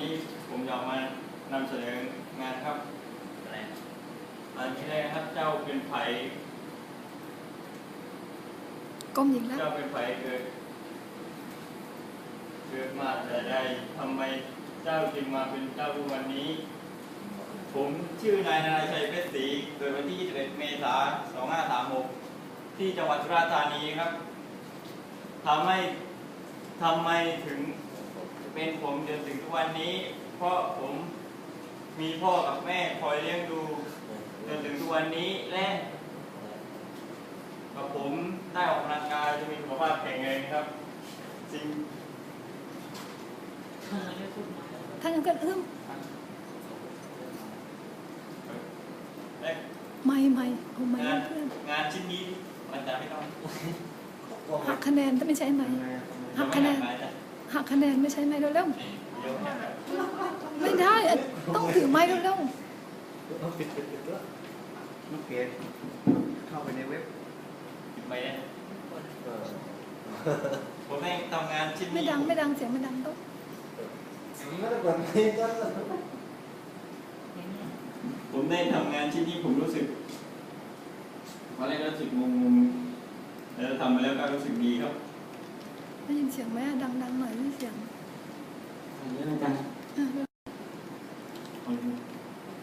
นี้ผมอยากมานำเสนองานครับอะไรอันที่แรกครับเจ้าเป็นไผ่ก้มหญิงแล้วเจ้าเป็นไผ่เกิดเกิดมาแต่ใดทำไมเจ้าจึงมาเป็นเจ้าทุกวันนี้ ผมชื่อนายนารายชัยเพชรศรีเกิดวันที่ 21 เมษายน 2536 ที่จังหวัดสุราษฎร์ธานีครับทำให้ทำไมถึง เป็นผมจนถึงทุกวันนี้ เพราะผมมีพ่อกับแม่คอยเลี้ยงดูจนถึงทุกวันนี้และกับผมได้ออกกำลังกายจะมีสุขภาพแข็งแรงครับสิ่งทำไมไม่พูดมาถ้างั้นก็เอื้อมและไม่ไม่เอาไม่งานเพื่อนงานชิ้นนี้มันจะไม่ต้องหักคะแนนถ้าไม่ใช่ไหมหักคะแนนไม่ได้ หักคะแนนไม่ใช่ไหมเร็วเยอะๆไม่ได้อะต้องถือไม้เร็วต้องปิดปิดปิดแล้วลูกเกดเข้าไปในเว็บปิดไม่ได้เออผมได้ทำงานชิ้นๆไม่นี้ดังไม่ดังเสียงไม่ดังต้องไม่ได้กวนนี่ก็ผมได้ทำงานชิ้นนี้ผมรู้สึกวันแรกก็รู้สึกงงๆแล้วทำไปแล้วก็รู้สึกดีครับ ได้ยินเสียงไหมอะดังๆหน่อยได้ยินเสียงอันนี้มันจังอะ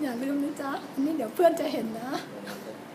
อย่าลืมนะจ๊ะอันนี้เดี๋ยวเพื่อนจะเห็นนะเออ